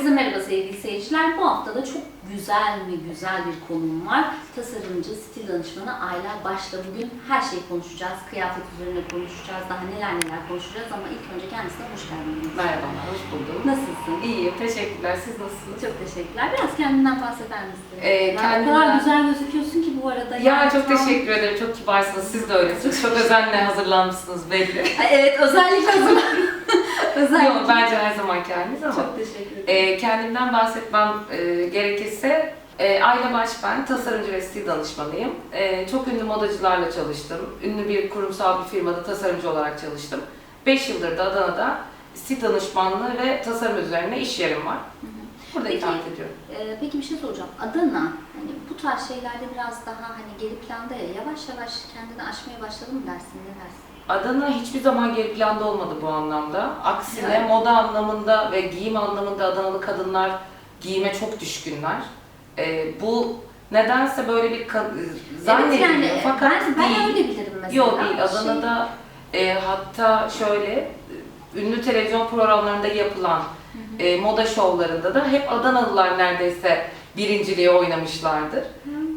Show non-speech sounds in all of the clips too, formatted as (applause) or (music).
Herkese merhaba sevgili seyirciler. Bu hafta da çok güzel mi güzel bir konum var. Tasarımcı, stil danışmanı Ayla Baş'la bugün her şeyi konuşacağız. Kıyafet üzerine konuşacağız. Daha neler neler konuşacağız ama ilk önce kendisine hoş geldiniz. Merhabalar, hoş buldum. Nasılsın? İyiyim, teşekkürler. Siz nasılsınız? Çok teşekkürler. Biraz kendinden bahseder misin? Ee, O kadar kendimden- güzel gözüküyorsun ki bu arada. Ya Yani çok tam- teşekkür ederim, çok kibarsınız. Siz de öylesiniz. Çok özenle hazırlanmışsınız belli. Evet özellikle zaman. (laughs) özellikle. Yok, bence her zamanki haliniz ama. Çok teşekkür ederim. Ee, kendimden bahsetmem e, gerekirse, e, Ayla Baş ben, tasarımcı ve stil danışmanıyım. E, çok ünlü modacılarla çalıştım. Ünlü bir kurumsal bir firmada tasarımcı olarak çalıştım. 5 yıldır da Adana'da stil danışmanlığı ve tasarım üzerine iş yerim var. Hı hı. Burada Peki, ikamet ediyorum. Ee, peki bir şey soracağım. Adana hani bu tarz şeylerde biraz daha hani geri planda ya yavaş yavaş kendini aşmaya başladı mı dersin ne dersin? Adana hiçbir zaman geri planda olmadı bu anlamda. Aksine Evet. moda anlamında ve giyim anlamında Adanalı kadınlar giyime çok düşkünler. Ee, bu nedense böyle bir zannediliyor evet yani fakat ben, ben değil. öyle bilirim mesela. Yok değil. Şey- Adana'da e, hatta şöyle ünlü televizyon programlarında yapılan Hı hı. e, moda şovlarında da hep Adanalılar neredeyse birinciliği oynamışlardır.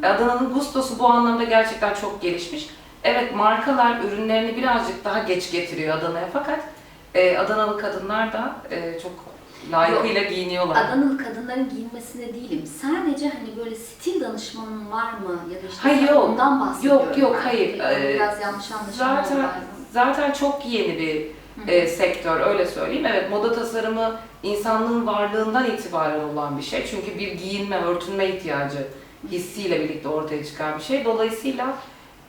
Adana'nın gustosu bu anlamda gerçekten çok gelişmiş. Evet markalar ürünlerini birazcık daha geç getiriyor Adana'ya fakat e, Adanalı kadınlar da e, çok layıkıyla giyiniyorlar. Adanalı kadınların giyinmesine değilim. Sadece hani böyle stil danışmanın var mı ya da işte Hayır, yok. ondan bahsediyorum. Yok, yok, ben. hayır. Ee, biraz yanlış anlaşılma Zaten zaten çok yeni bir hı. e, sektör öyle söyleyeyim. Evet moda tasarımı insanlığın varlığından itibaren olan bir şey. Çünkü bir giyinme, örtünme ihtiyacı hissiyle birlikte ortaya çıkan bir şey. Dolayısıyla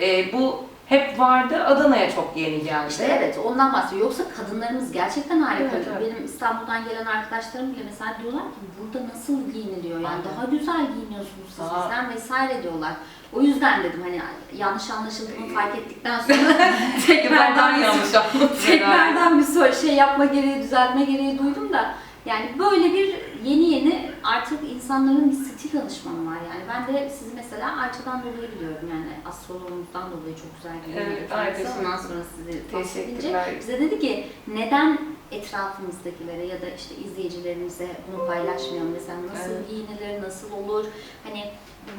e, bu hep vardı. Adana'ya çok yeni geldi. İşte evet ondan bahsediyor. Yoksa kadınlarımız gerçekten harika. Evet, evet. Benim İstanbul'dan gelen arkadaşlarım bile mesela diyorlar ki burada nasıl giyiniliyor yani Aynen. daha güzel giyiniyorsunuz siz Daha- bizden vesaire diyorlar. O yüzden dedim hani yanlış anlaşıldığımı fark ettikten sonra (laughs) tekrardan bir, yanlış tekrardan bir şey yapma gereği düzeltme gereği duydum da yani böyle bir yeni yeni artık insanların bir stil danışmanı var yani. Ben de sizi mesela Ayça'dan dolayı biliyorum yani astrologumuzdan dolayı çok güzel giyiniyor. Evet, Ayça. Ondan sonra sizi tavsiye edince bize dedi ki neden etrafımızdakilere ya da işte izleyicilerimize bunu paylaşmayalım mesela nasıl Evet. giyinilir, nasıl olur hani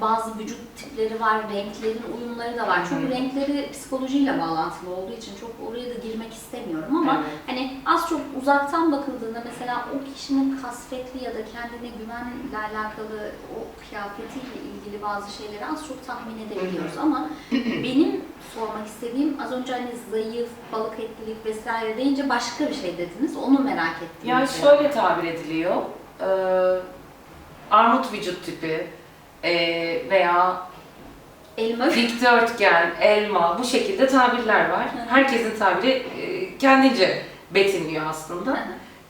bazı vücut tipleri var, renklerin uyumları da var. Çünkü renkleri psikolojiyle bağlantılı olduğu için çok oraya da girmek istemiyorum ama Evet. hani az çok uzaktan bakıldığında mesela o kişinin kasvetli ya da kendine güvenle alakalı o kıyafetiyle ilgili bazı şeyleri az çok tahmin edebiliyoruz ama benim sormak istediğim az önce hani zayıf, balık etlilik vesaire deyince başka bir şey dediniz. Onu merak ettim. Yani mesela. şöyle tabir ediliyor. Ee, armut vücut tipi e, veya elma dikdörtgen, elma bu şekilde tabirler var. Herkesin tabiri e, kendince betimliyor aslında.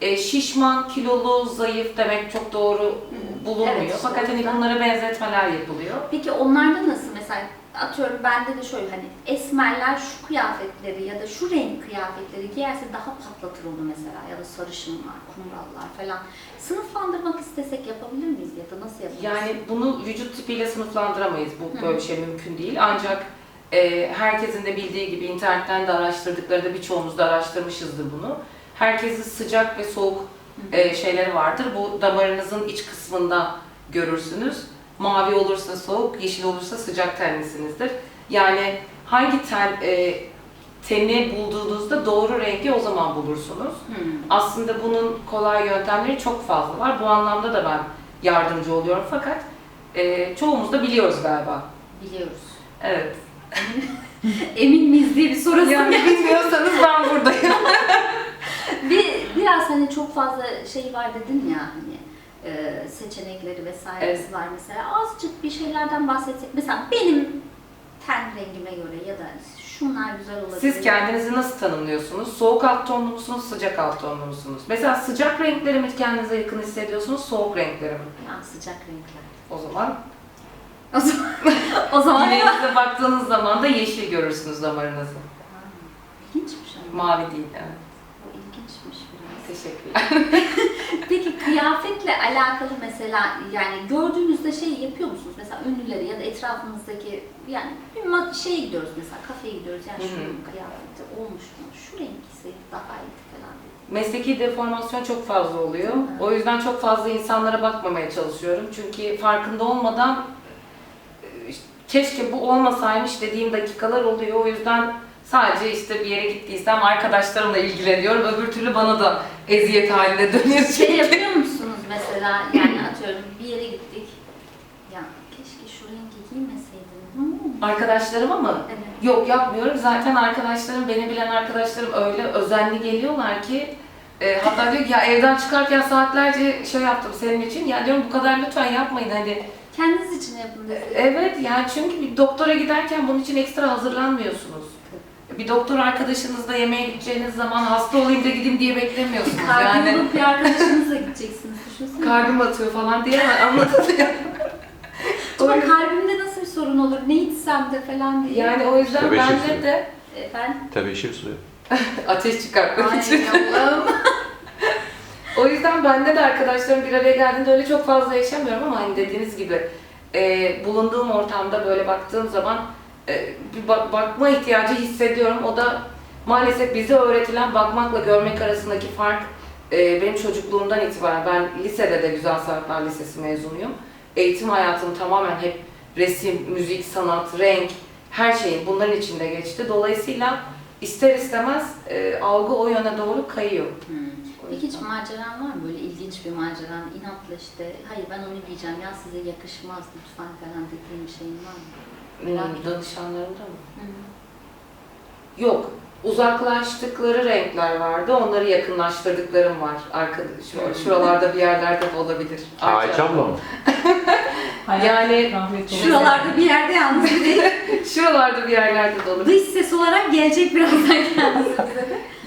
E, şişman, kilolu, zayıf demek çok doğru bulunmuyor. Evet, Fakat hani bunlara benzetmeler yapılıyor. Peki onlarda nasıl mesela atıyorum bende de şöyle hani esmerler şu kıyafetleri ya da şu renk kıyafetleri giyerse daha patlatır onu mesela ya da sarışınlar, kumrallar falan. Sınıflandırmak istesek yapabilir miyiz ya da nasıl yapabiliriz? Yani bunu vücut tipiyle sınıflandıramayız. Bu böyle bir şey mümkün değil. Ancak e, herkesin de bildiği gibi internetten de araştırdıkları da birçoğumuz da araştırmışızdır bunu. Herkesin sıcak ve soğuk e, şeyleri vardır. Bu damarınızın iç kısmında görürsünüz. Mavi olursa soğuk, yeşil olursa sıcak tenlisinizdir. Yani hangi ten e, teni bulduğunuzda doğru rengi o zaman bulursunuz. Hmm. Aslında bunun kolay yöntemleri çok fazla var. Bu anlamda da ben yardımcı oluyorum fakat e, çoğumuz da biliyoruz galiba. Biliyoruz. Evet. (laughs) Emin miyiz diye bir sorasım Yani bilmiyorsanız ben buradayım. (laughs) (laughs) bir, biraz hani çok fazla şey var dedin ya hani e, seçenekleri vesairesi Evet. var mesela azıcık bir şeylerden bahsetsek mesela benim ten rengime göre ya da şunlar güzel olabilir. Siz kendinizi nasıl tanımlıyorsunuz? Soğuk alt tonlu musunuz, sıcak alt tonlu musunuz? Mesela sıcak renkleri mi kendinize yakın hissediyorsunuz, soğuk renkleri mi? Ya, sıcak renkler. O zaman O zaman, o zaman (laughs) bileğinize baktığınız zaman da yeşil görürsünüz damarınızı. Ha, İlginçmiş ama. Mavi değil, evet. İlginçmiş biraz. Teşekkürler. (laughs) Peki kıyafetle alakalı mesela yani gördüğünüzde şey yapıyor musunuz? Mesela ünlüleri ya da etrafınızdaki yani bir şeye gidiyoruz mesela kafeye gidiyoruz yani hı. şunun kıyafeti olmuş mu? Şu renk giyseydi daha iyi falan diye. mesleki deformasyon çok fazla oluyor. Mi? O yüzden çok fazla insanlara bakmamaya çalışıyorum. Çünkü farkında olmadan e, keşke bu olmasaymış dediğim dakikalar oluyor. O yüzden sadece işte bir yere gittiysem arkadaşlarımla ilgileniyorum. Öbür türlü bana da eziyet haline dönüyor. Şey yapıyor musunuz mesela yani atıyorum bir yere gittik. Ya keşke şu rengi giymeseydim. Hmm. Arkadaşlarıma mı? Evet. Yok yapmıyorum. Zaten arkadaşlarım, beni bilen arkadaşlarım öyle özenli geliyorlar ki e, hatta diyor ki ya evden çıkarken saatlerce şey yaptım senin için. Ya diyorum bu kadar lütfen yapmayın hani. Kendiniz için yapın deseydin. Evet yani çünkü bir doktora giderken bunun için ekstra hazırlanmıyorsunuz. Bir doktor arkadaşınızla yemeğe gideceğiniz zaman hasta olayım da gideyim diye beklemiyorsunuz Kargı yani. bulup bir arkadaşınızla gideceksiniz düşünsene. Karnım atıyor falan diye anladın ya. (laughs) Ama kalbimde nasıl bir sorun olur, ne içsem de falan diye. Yani o yüzden Tebeşir bende suyu. de Efendim? Tebeşir suyu. (laughs) ateş çıkartmak için. Allah'ım. (laughs) O yüzden bende de arkadaşlarım bir araya geldiğinde öyle çok fazla yaşamıyorum ama hani dediğiniz gibi e, bulunduğum ortamda böyle baktığım zaman e, bir bak- bakma ihtiyacı hissediyorum. O da maalesef bize öğretilen bakmakla görmek arasındaki fark e, benim çocukluğumdan itibaren ben lisede de Güzel Sanatlar Lisesi mezunuyum. Eğitim hayatım tamamen hep resim, müzik, sanat, renk her şeyin bunların içinde geçti. Dolayısıyla ister istemez e, algı o yöne doğru kayıyor. Hmm. Peki hiç maceran var mı böyle ilginç bir maceran? İnatla işte, hayır ben onu giyeceğim ya size yakışmaz lütfen falan dediğim bir şeyin var mı? Merak Hmm, danışanlarımda mı? Hı. Yok. Uzaklaştıkları renkler vardı. Onları yakınlaştırdıklarım var. Arkada, şu, şuralarda bir yerlerde de olabilir. Ayça abla mı? (laughs) Yani. Şuralarda bir yerde (laughs) yalnız bir değil. Şuralarda bir yerlerde de olabilir. Dış ses olarak gelecek birazdan kendisi. (laughs)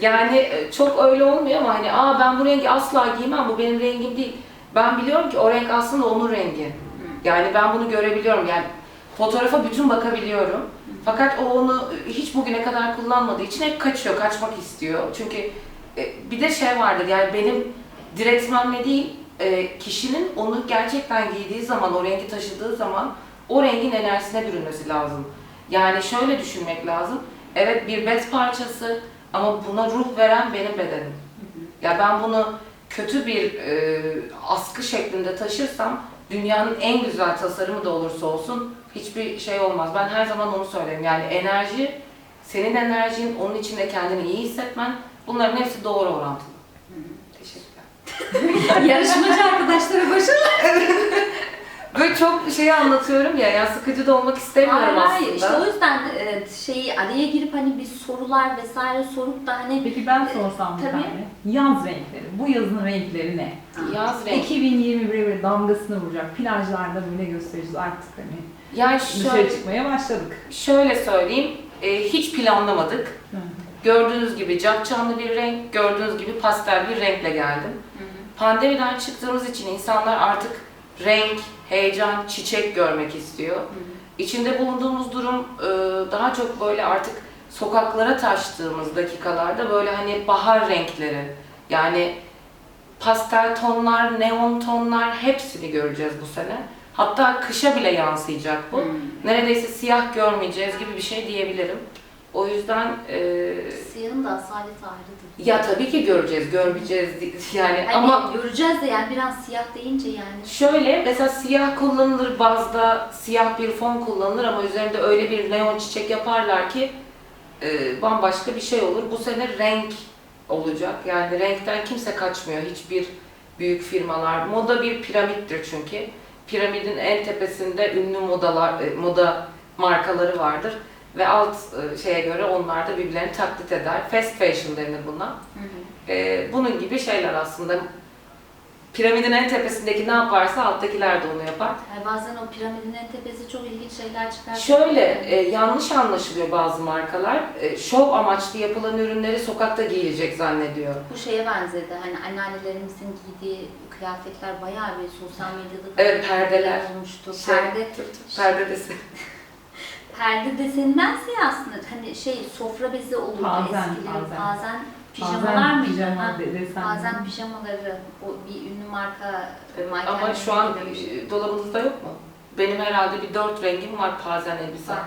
Yani e, çok öyle olmuyor ama hani aa ben bu rengi asla giymem bu benim rengim değil. Ben biliyorum ki o renk aslında onun rengi. Yani ben bunu görebiliyorum. Yani fotoğrafa bütün bakabiliyorum. Fakat o onu hiç bugüne kadar kullanmadığı için hep kaçıyor, kaçmak istiyor. Çünkü e, bir de şey vardır yani benim diretmemle değil, e, kişinin onu gerçekten giydiği zaman, o rengi taşıdığı zaman o rengin enerjisine bürünmesi lazım. Yani şöyle düşünmek lazım. Evet bir bez parçası ama buna ruh veren benim bedenim. Ya ben bunu kötü bir e, askı şeklinde taşırsam dünyanın en güzel tasarımı da olursa olsun hiçbir şey olmaz. Ben her zaman onu söylerim. Yani enerji, senin enerjin, onun içinde kendini iyi hissetmen bunların hepsi doğru orantılı. Teşekkürler. (laughs) Yarışmacı arkadaşlara başarılar. (laughs) Böyle çok şeyi anlatıyorum ya, ya sıkıcı da olmak istemiyorum Hayır, aslında. hayır. İşte o yüzden e, şeyi araya girip hani bir sorular vesaire sorup da hani Peki ben sorsam bir Tabii. tane. Yaz renkleri. Bu yazın renkleri ne? Yaz renk. 2021'e böyle damgasını vuracak. Plajlarda böyle göstereceğiz artık hani. Yani Dışarı şöyle, çıkmaya başladık. şöyle söyleyeyim, e, hiç planlamadık. Hı. Gördüğünüz gibi capcanlı bir renk, gördüğünüz gibi pastel bir renkle geldim. Pandemiden çıktığımız için insanlar artık renk, heyecan, çiçek görmek istiyor. İçinde bulunduğumuz durum e, daha çok böyle artık sokaklara taştığımız dakikalarda böyle hani bahar renkleri yani pastel tonlar, neon tonlar hepsini göreceğiz bu sene. Hatta kışa bile yansıyacak bu. Neredeyse siyah görmeyeceğiz gibi bir şey diyebilirim. O yüzden e, siyahın da asaleti ayrıdır. ya tabii ki göreceğiz, görmeyeceğiz di- yani Hani ama göreceğiz de yani biraz siyah deyince yani. Şöyle mesela siyah kullanılır bazda siyah bir fon kullanılır ama üzerinde öyle bir neon çiçek yaparlar ki e, bambaşka bir şey olur. Bu sene renk olacak. Yani renkten kimse kaçmıyor. Hiçbir büyük firmalar. Moda bir piramittir çünkü. Piramidin en tepesinde ünlü modalar, e, moda markaları vardır ve alt e, şeye göre onlar da birbirlerini taklit eder. Fast fashion denir buna. Hı hı. E, bunun gibi şeyler aslında. Piramidin en tepesindeki ne yaparsa alttakiler de onu yapar. Yani bazen o piramidin en tepesi çok ilginç şeyler çıkar. Şöyle e, yanlış anlaşılıyor bazı markalar. E, şov amaçlı yapılan ürünleri sokakta giyilecek zannediyor. Bu şeye benzedi. Hani anneannelerimizin giydiği kıyafetler bayağı bir sosyal medyada da Evet, perdeler. olmuştu. Şey, Perde, Perde desen. (laughs) perde desenindense aslında hani şey sofra bezi olurdu Pazen, eskilerin. pazen. Bazen pijamalar Bazen mıydı? pijama Ha, de- desen. Bazen pijamaları o bir ünlü marka manken Ama şu an demiş. e, dolabınızda yok mu? Benim herhalde bir dört rengim var pazen elbise. var var.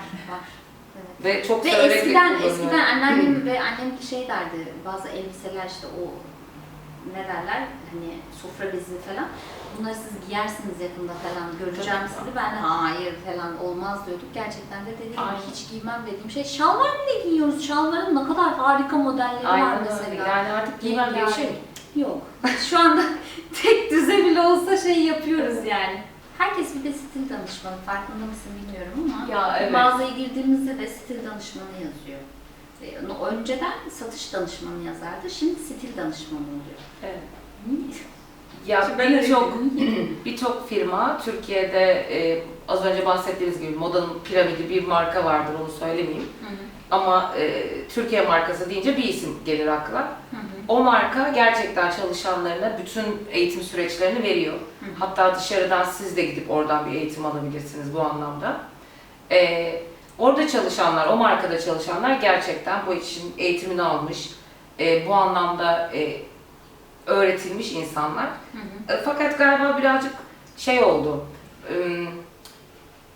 Evet. Ve çok Ve eskiden eskiden anneannem ve annem şey derdi bazı elbiseler işte o ne derler hani sofra bezi falan bunları siz giyersiniz yakında falan göreceğim sizi ben de hayır falan olmaz diyorduk gerçekten de dediğim gibi hiç giymem dediğim şey şalvar bile giyiyoruz şalvarın ne kadar harika modelleri var Aynen öyle. mesela. Yani artık giymem diye bir şey yok. Yok. Şu anda (laughs) tek düze bile olsa şey yapıyoruz yani. Herkes bir de stil danışmanı. Farkında mısın bilmiyorum ama Ya, evet. mağazaya girdiğimizde de stil danışmanı yazıyor. Ee, Önceden satış danışmanı yazardı. Şimdi stil danışmanı oluyor. Evet. Ya Şimdi ben birçok (clears throat) birçok firma Türkiye'de e, az önce bahsettiğiniz gibi modanın piramidi bir marka vardır onu söylemeyeyim. Hı hı, Ama e, Türkiye markası deyince bir isim gelir akla. hı hı. O marka gerçekten çalışanlarına bütün eğitim süreçlerini veriyor. Hı hı. Hatta dışarıdan siz de gidip oradan bir eğitim alabilirsiniz bu anlamda. Ee, orada çalışanlar, o markada çalışanlar gerçekten bu işin eğitimini almış, e, bu anlamda e, öğretilmiş insanlar. Hı hı. E, Fakat galiba birazcık şey oldu. ım,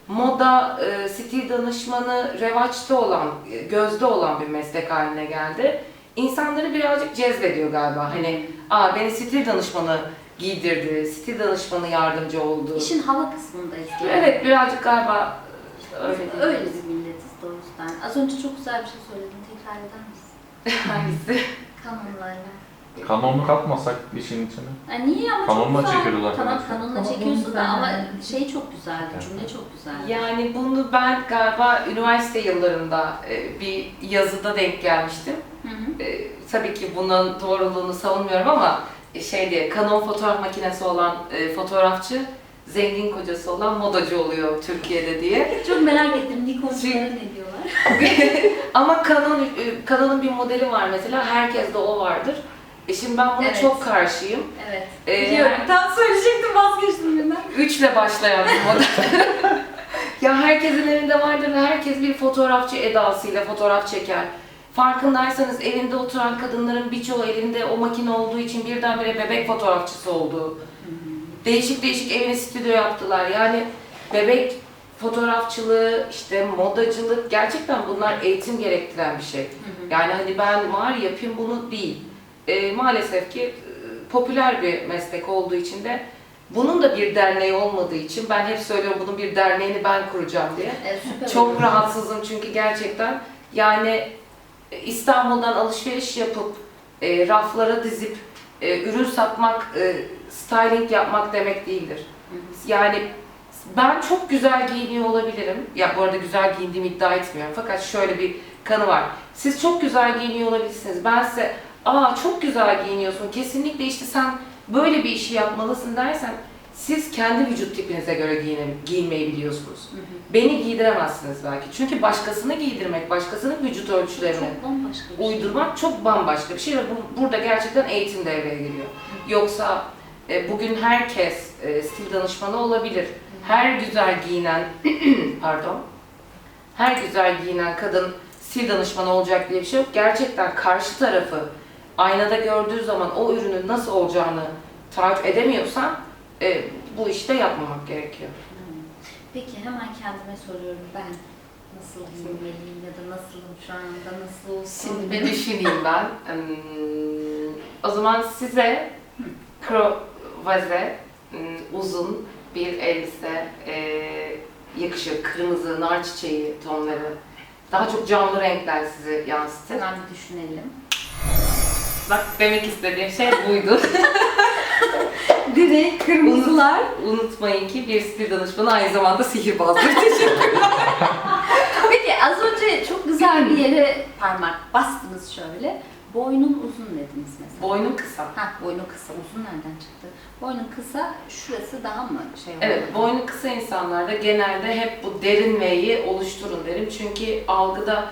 Moda, e, stil danışmanı revaçta olan, e, gözde olan bir meslek haline geldi. İnsanları birazcık cezbediyor galiba. Hani, aa beni stil danışmanı giydirdi, stil danışmanı yardımcı oldu. İşin hava kısmındayız. Evet, birazcık galiba öyle. Öyle bir milletiz yüzden. Az önce çok güzel bir şey söyledin. Tekrar eder misin? Hangisi? (laughs) Kanonlarla. Kanonluk atmasak işin içine. Yani niye ama Kanonla çok güzel. çekiyorlar Tamam arkadaşlar. kanonla Ama çekiyorsun da ama şey çok güzeldi, Evet. cümle çok güzeldi. Yani bunu ben galiba üniversite yıllarında e, bir yazıda denk gelmiştim. Hı hı. E, tabii ki bunun doğruluğunu savunmuyorum ama şey diye Canon fotoğraf makinesi olan e, fotoğrafçı zengin kocası olan modacı oluyor Türkiye'de diye. Çok merak ettim Nikonculara ne diyorlar? (laughs) ama Canon e, Canon'un bir modeli var mesela herkes de o vardır. E şimdi ben buna Evet. çok karşıyım. Evet. E, Biliyorum. Tam söyleyecektim vazgeçtim birden. Üçle başlayan bir model. (laughs) ya herkesin evinde vardır ve herkes bir fotoğrafçı edasıyla fotoğraf çeker. Farkındaysanız evinde oturan kadınların birçoğu elinde o makine olduğu için birdenbire bebek fotoğrafçısı oldu. Değişik değişik evine stüdyo yaptılar. Yani bebek fotoğrafçılığı, işte modacılık gerçekten bunlar eğitim gerektiren bir şey. Yani hani ben var yapayım bunu değil. E, maalesef ki e, popüler bir meslek olduğu için de bunun da bir derneği olmadığı için ben hep söylüyorum bunun bir derneğini ben kuracağım diye. Evet, süper Çok rahatsızım çünkü gerçekten yani e, İstanbul'dan alışveriş yapıp e, raflara dizip e, ürün satmak, e, styling yapmak demek değildir. Hı hı. Yani ben çok güzel giyiniyor olabilirim. Ya bu arada güzel giyindiğimi iddia etmiyorum. Fakat şöyle bir kanı var. Siz çok güzel giyiniyor olabilirsiniz. Ben size aa çok güzel giyiniyorsun. Kesinlikle işte sen böyle bir işi yapmalısın dersen siz kendi vücut tipinize göre giyine, giyinmeyi biliyorsunuz. Hı hı. Beni giydiremezsiniz belki. Çünkü başkasını giydirmek, başkasının vücut ölçülerini Çok şey. uydurmak çok bambaşka bir şey ve bu, burada gerçekten eğitim devreye giriyor. Yoksa e, bugün herkes e, stil danışmanı olabilir. Her güzel giyinen, (clears throat) pardon, her güzel giyinen kadın stil danışmanı olacak diye bir şey yok. Gerçekten karşı tarafı aynada gördüğü zaman o ürünün nasıl olacağını taahhüt edemiyorsan e, bu işte yapmamak gerekiyor. Hmm. Peki hemen kendime soruyorum ben nasıl giyinmeliyim ya da nasılım şu anda nasıl olsun? Şimdi bir düşüneyim ben. Hmm, o zaman size (laughs) krovaze, hmm, uzun bir elbise e, yakışır. Kırmızı, nar çiçeği tonları. Daha çok canlı renkler sizi yansıtır. Hemen bir düşünelim. Bak demek istediğim şey buydu. (laughs) Direkt kırmızılar. Unutmayın ki bir stil danışmanı aynı zamanda sihirbazdır. (laughs) Teşekkür Peki az önce çok güzel bir yere parmak bastınız şöyle. Boynun uzun dediniz mesela. Boynum kısa. Ha boynu kısa. Uzun nereden çıktı? Boynun kısa, şurası daha mı şey Evet, boynu kısa insanlarda genelde hep bu derin V'yi oluşturun derim. Çünkü algıda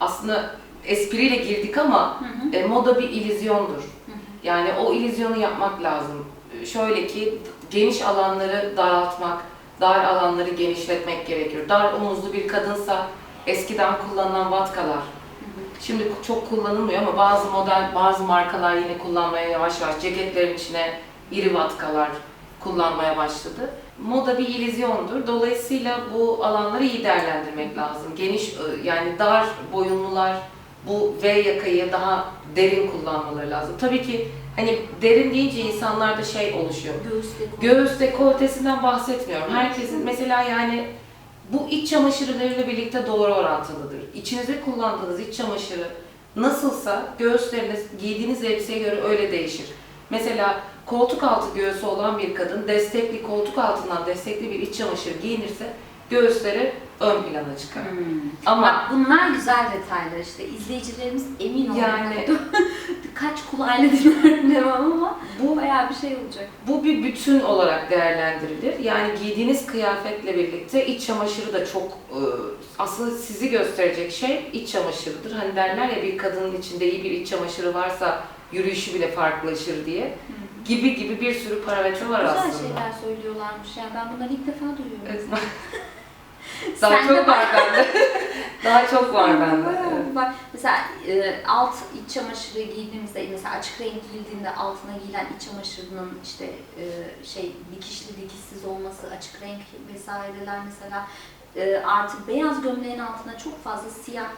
aslında espriyle girdik ama Hı hı. e, moda bir. Hı hı. Yani o illüzyonu yapmak lazım. E, Şöyle ki geniş alanları daraltmak, dar alanları genişletmek gerekiyor. Dar omuzlu bir kadınsa eskiden kullanılan vatkalar, Şimdi çok kullanılmıyor ama bazı model, bazı markalar yine kullanmaya yavaş yavaş ceketlerin içine iri vatkalar kullanmaya başladı. Moda bir illüzyondur. Dolayısıyla bu alanları iyi değerlendirmek lazım. Geniş e, yani dar boyunlular bu V yakayı daha derin kullanmaları lazım. Tabii ki Hani derin deyince insanlarda şey oluşuyor. Göğüs. Göğüs dekoltesinden bahsetmiyorum. Herkesin mesela yani bu iç çamaşırlarıyla birlikte doğru orantılıdır. İçinize kullandığınız iç çamaşırı nasılsa göğüsleriniz giydiğiniz elbiseye göre öyle değişir. Mesela koltuk altı göğsü olan bir kadın destekli koltuk altından destekli bir iç çamaşırı giyinirse göğüsleri ön plana çıkar. Hmm. Ama Bak bunlar güzel detaylar işte. İzleyicilerimiz emin olun. Yani- (laughs) kaç kulağıyla dinler demem ama bu bayağı bir şey olacak. Bu bir bütün olarak değerlendirilir. Yani giydiğiniz kıyafetle birlikte iç çamaşırı da çok e, aslında sizi gösterecek şey iç çamaşırıdır. Hani derler ya bir kadının içinde iyi bir iç çamaşırı varsa yürüyüşü bile farklılaşır diye. Gibi gibi bir sürü parametre var Güzel aslında. şeyler söylüyorlarmış yani ben bunları ilk defa duyuyorum. Evet. Daha Sen çok var bende. (laughs) Daha çok var bende. Evet. Mesela e, alt iç çamaşırı giydiğimizde mesela açık renk giyildiğinde altına giyilen iç çamaşırının işte e, şey dikişli dikişsiz olması, açık renk vesaireler mesela e, artık beyaz gömleğin altına çok fazla siyah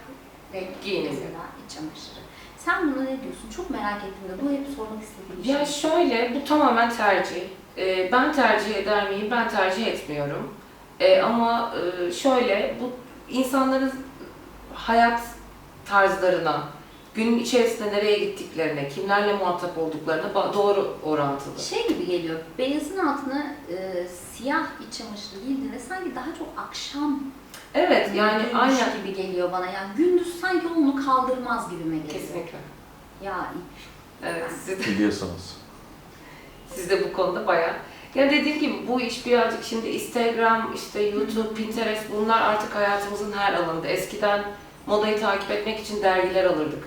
renk Giyiniyor. mesela iç çamaşırı. Sen buna ne diyorsun? Çok merak ettim de bu hep sormak istediğim bir Ya şey. şöyle, bu tamamen tercih. Ee, ben tercih eder miyim? Ben tercih etmiyorum. Ee, ama e, şöyle, bu insanların hayat tarzlarına, gün içerisinde nereye gittiklerine, kimlerle muhatap olduklarına doğru orantılı. Şey gibi geliyor, beyazın altına e, siyah iç çamaşırı giydiğinde sanki daha çok akşam Evet, yani aynen. gibi geliyor bana. Yani gündüz sanki onu kaldırmaz gibime geliyor. Kesinlikle. Ya Evet, siz de, Biliyorsunuz. siz de bu konuda bayağı. Ya dediğim gibi bu iş birazcık şimdi Instagram, işte YouTube, Pinterest bunlar artık hayatımızın her alanında. Eskiden modayı takip etmek için dergiler alırdık.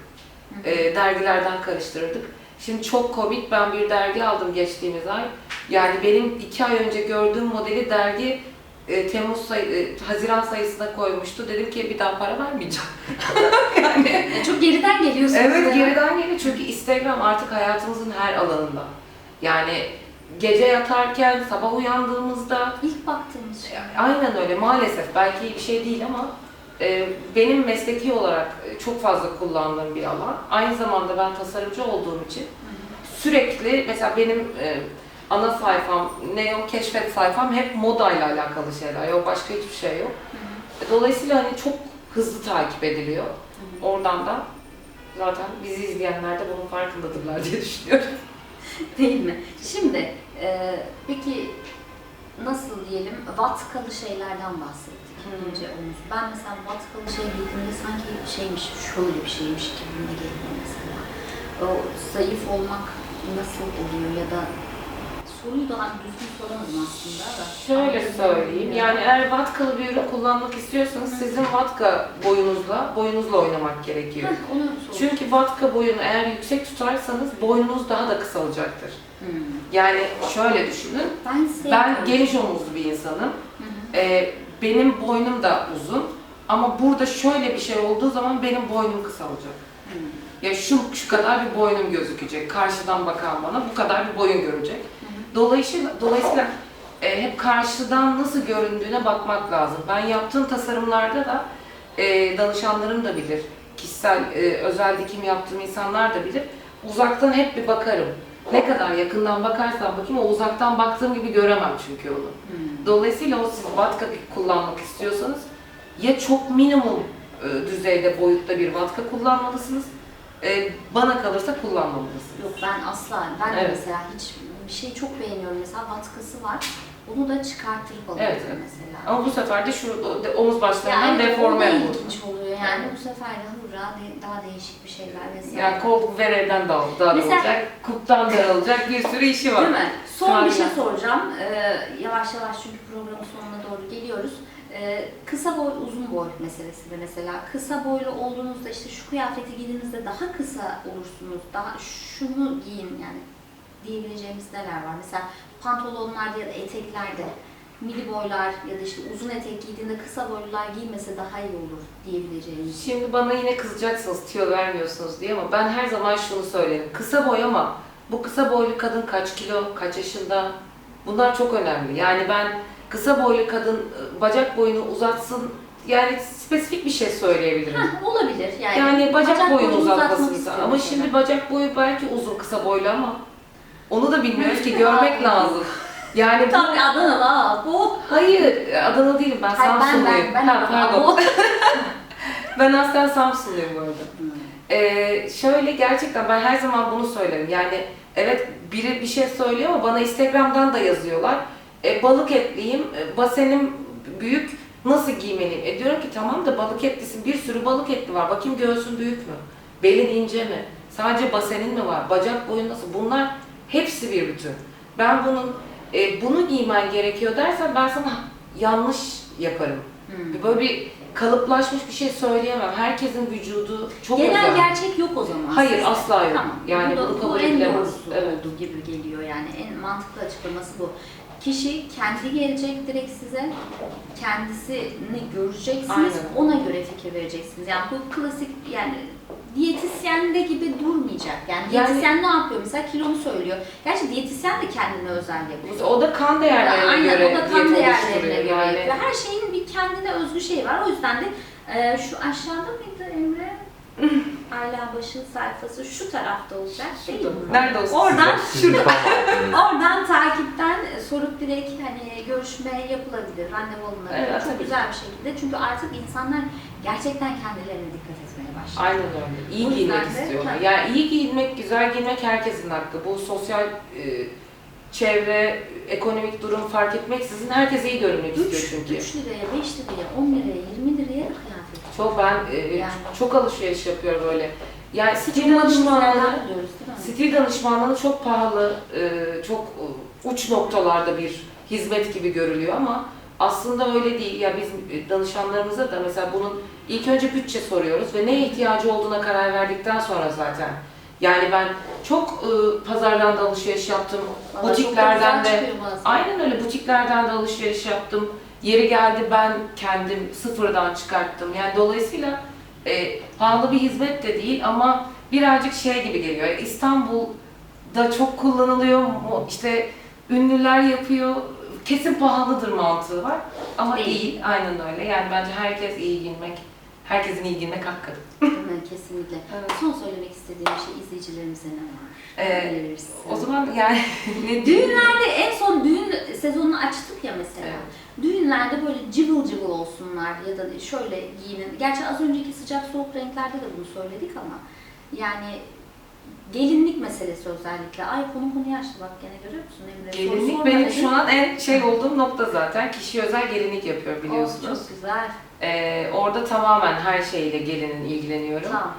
e, dergilerden karıştırırdık. Şimdi çok komik, ben bir dergi aldım geçtiğimiz ay. Yani benim iki ay önce gördüğüm modeli dergi e, Temmuz sayı, e, Haziran sayısına koymuştu. Dedim ki bir daha para vermeyeceğim. (laughs) yani Ya çok geriden geliyorsunuz. evet ya. geriden geliyor çünkü Instagram artık hayatımızın her alanında. Yani gece yatarken, sabah uyandığımızda İlk baktığımız şey. Aynen öyle maalesef belki iyi bir şey değil ama e, benim mesleki olarak e, çok fazla kullandığım bir alan. Aynı zamanda ben tasarımcı olduğum için sürekli mesela benim e, ana sayfam, Neon keşfet sayfam hep modayla alakalı şeyler. Yok başka hiçbir şey yok. E, Dolayısıyla hani çok hızlı takip ediliyor. Oradan da zaten bizi izleyenler de bunun farkındadırlar diye düşünüyorum. Değil mi? Şimdi e, peki nasıl diyelim vatkalı şeylerden bahsettik. Hı. Önce onu. Ben mesela vatkalı şey giydiğimde sanki şeymiş, şöyle bir şeymiş gibime geliyor mesela. O zayıf olmak nasıl oluyor ya da soruyu daha düzgün soramadım aslında da. Şöyle söyleyeyim, yani eğer vatkalı bir ürün kullanmak istiyorsanız sizin vatka boyunuzla, boyunuzla oynamak gerekiyor. Heh, onu. Çünkü vatka boyunu eğer yüksek tutarsanız boynunuz daha da kısalacaktır. Hmm. Yani şöyle düşünün, Ben ben sevmiyorum. geniş omuzlu bir insanım. Hı hı. Ee, benim boynum da uzun ama burada şöyle bir şey olduğu zaman benim boynum kısalacak. Hmm. Ya şu, şu kadar bir boynum gözükecek. Karşıdan bakan bana bu kadar bir boyun görecek. Dolayısıyla, dolayısıyla e, hep karşıdan nasıl göründüğüne bakmak lazım. Ben yaptığım tasarımlarda da e, danışanlarım da bilir. Kişisel, e, özel dikim yaptığım insanlar da bilir. Uzaktan hep bir bakarım. Ne kadar yakından bakarsam bakayım o uzaktan baktığım gibi göremem çünkü onu. Hmm. Dolayısıyla o siz vatka kullanmak istiyorsanız ya çok minimum e, düzeyde boyutta bir vatka kullanmalısınız. e, bana kalırsa kullanmamalısınız. Yok ben asla. Ben de Evet. mesela hiç bir şey çok beğeniyorum. Mesela vatkası var. Onu da çıkartırıp alıyorum Evet, evet. mesela. Ama bu sefer de şu omuz başlarından Yani deforme olur. Yani bu sefer de hurra daha değişik bir şeyler vesaire. Yani kol verevden dağıl- daralacak, Mesela- kuptan daralacak bir sürü işi var. Değil mi? Son bir şey Aynen. soracağım. Ee, yavaş yavaş çünkü programın sonuna doğru geliyoruz. Ee, kısa boy, uzun boy meselesi de mesela. Kısa boylu olduğunuzda işte şu kıyafeti giydiğinizde daha kısa olursunuz. Daha şunu giyin yani diyebileceğimiz neler var? Mesela pantolonlarda ya da eteklerde mili boylar ya da işte uzun etek giydiğinde kısa boylular giymese daha iyi olur diyebileceğimiz. Şimdi bana yine kızacaksınız tüyo vermiyorsunuz diye ama ben her zaman şunu söylerim. Kısa boy ama bu kısa boylu kadın kaç kilo, kaç yaşında? Bunlar çok önemli. Yani ben kısa boylu kadın e, bacak boyunu uzatsın yani spesifik bir şey söyleyebilirim. Heh, olabilir. Yani, Yani bacak, boyunu uzatmak mesela. istiyor Ama şimdi bacak boyu belki uzun kısa boylu ama onu da bilmiyoruz ki (laughs) görmek lazım. Yani bu, Tabii Adanalı ha bu. hayır Adana değilim ben Hayır, ben Samsunluyum. ben ben Ha, pardon. (laughs) Ben aslen Samsunluyum bu arada. Ee, şöyle gerçekten ben her zaman bunu söylerim. Yani evet biri bir şey söylüyor ama bana Instagram'dan da yazıyorlar. E, balık etliyim, e, basenim büyük, nasıl giymeliyim? E diyorum ki tamam da balık etlisin, bir sürü balık etli var. Bakayım göğsün büyük mü? Belin ince mi? Sadece basenin mi var? Bacak boyun nasıl? Bunlar hepsi bir bütün. Ben bunun e, bunu giymen gerekiyor dersen ben sana yanlış yaparım. Hmm. Böyle bir kalıplaşmış bir şey söyleyemem. Herkesin vücudu çok Genel özel. gerçek yok o zaman. Hayır, sizde. asla yok. Tamam. Yani bu, da- bunu kabul edilemez. Evet. olduğu gibi geliyor yani. En mantıklı açıklaması bu. Kişi kendi gelecek direkt size, kendisini göreceksiniz, Aynen. ona göre fikir vereceksiniz. Yani bu klasik yani diyetisyende gibi durmayacak. Yani Yani- diyetisyen ne yapıyor? Mesela kilonu söylüyor. Gerçi diyetisyen de kendine özel yapıyor. O da kan değerlerine Aynen, göre o da kan diyet değerlerine oluşturuyor. göre Yani yapıyor. Her şeyin bir kendine özgü şeyi var. O yüzden de e, şu aşağıda mıydı Emre? (laughs) Ayla başı sayfası şu tarafta olacak değil mi? Nerede olsun? Oradan altınız. (laughs) Oradan takipten sorup direkt hani görüşme yapılabilir, randevu alınabilir. Evet, Çok tabii. güzel bir şekilde. Çünkü artık insanlar gerçekten kendilerine dikkat etmeye başladı. Aynen öyle. İyi giyinmek de- istiyorlar. Yani iyi giyinmek, güzel giyinmek herkesin hakkı. Bu sosyal e, çevre, ekonomik durum fark etmeksizin herkes iyi görünmek 3, istiyor çünkü. 3 liraya, 5 liraya, 10 liraya, 20 liraya da kıyafet. Çok ben e, Yani. çok alışveriş yapıyorum böyle. Yani stil danışmanlığı, stil danışmanlığı çok pahalı, e, çok e, uç noktalarda bir hizmet gibi görülüyor ama aslında öyle değil. Ya biz e, danışanlarımıza da mesela bunun ilk önce bütçe soruyoruz ve neye ihtiyacı olduğuna karar verdikten sonra zaten. Yani ben çok e, pazardan da alışveriş yaptım, Valla çok da butiklerden de. Aynen öyle butiklerden de alışveriş yaptım. Yeri geldi ben kendim sıfırdan çıkarttım. Yani dolayısıyla e, pahalı bir hizmet de değil ama birazcık şey gibi geliyor. İstanbul'da çok kullanılıyor? İşte ünlüler yapıyor. Kesin pahalıdır mantığı var. Ama Değil. değil. Aynen öyle. Yani bence herkes iyi giyinmek, herkesin iyi giyinmek hakkı. Kesinlikle. (laughs) Evet. Son söylemek istediğim şey izleyicilerimize ne var? Ee, Önerirsin. O zaman yani? (laughs) Düğünlerde en son düğün sezonunu açtık ya mesela. Düğünlerde böyle cıvıl cıvıl olsunlar ya da şöyle giyinin. Gerçi az önceki sıcak soğuk renklerde de bunu söyledik ama yani gelinlik meselesi özellikle. Ay konu konuyu açtı bak gene görüyor musun Emre? Gelinlik benim şu an en şey olduğum nokta zaten. Kişi özel gelinlik yapıyor biliyorsunuz. Oh, çok güzel. Ee, orada tamamen her şeyle gelinin ilgileniyorum. Tamam.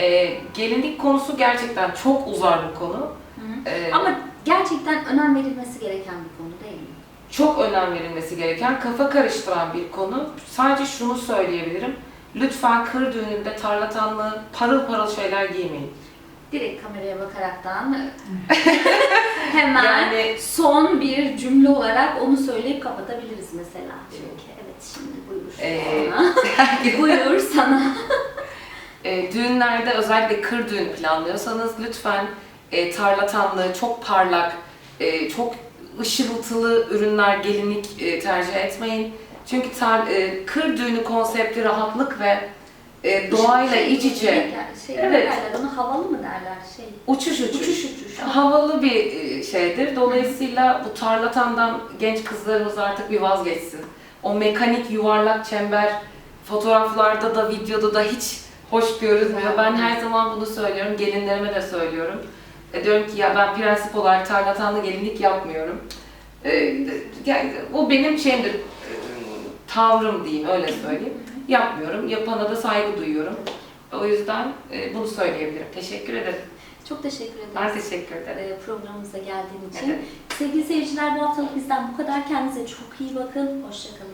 Ee, gelinlik konusu gerçekten çok uzar bir konu. Hı hı. Ee, Ama gerçekten önem verilmesi gereken bir konu değil mi? çok önem verilmesi gereken, kafa karıştıran bir konu. Sadece şunu söyleyebilirim. Lütfen kır düğününde tarlatanlı, parıl parıl şeyler giymeyin. Direkt kameraya bakaraktan (laughs) hemen Yani son bir cümle olarak onu söyleyip kapatabiliriz mesela. Çünkü evet şimdi buyur. Ee, sana. (laughs) buyur sana. (laughs) E, düğünlerde özellikle kır düğün planlıyorsanız lütfen e, tarlatanlı, çok parlak, e, çok ışıltılı ürünler, gelinlik e, tercih etmeyin. Çünkü tar- e, kır düğünü konsepti rahatlık ve e, doğayla Şey, iç içe, Şey, Evet. Ne derler onu havalı mı derler şey. uçuş uçuş. Uçuş uçuş. Havalı bir e, şeydir. Dolayısıyla bu tarlatandan genç kızlarımız artık bir vazgeçsin. O mekanik yuvarlak çember fotoğraflarda da videoda da hiç hoş görünmüyor. Ben her zaman bunu söylüyorum. Gelinlerime de söylüyorum. E, diyorum ki ya ben prensip olarak tarlatanlı gelinlik yapmıyorum. E, yani o benim şeyimdir. e, tavrım diyeyim öyle söyleyeyim. Yapmıyorum. Yapana da saygı duyuyorum. O yüzden e, bunu söyleyebilirim. Teşekkür ederim. Çok teşekkür ederiz. Ben teşekkür ederim. e, programımıza geldiğin için. Evet. Sevgili seyirciler bu haftalık bizden bu kadar. Kendinize çok iyi bakın. Hoşçakalın.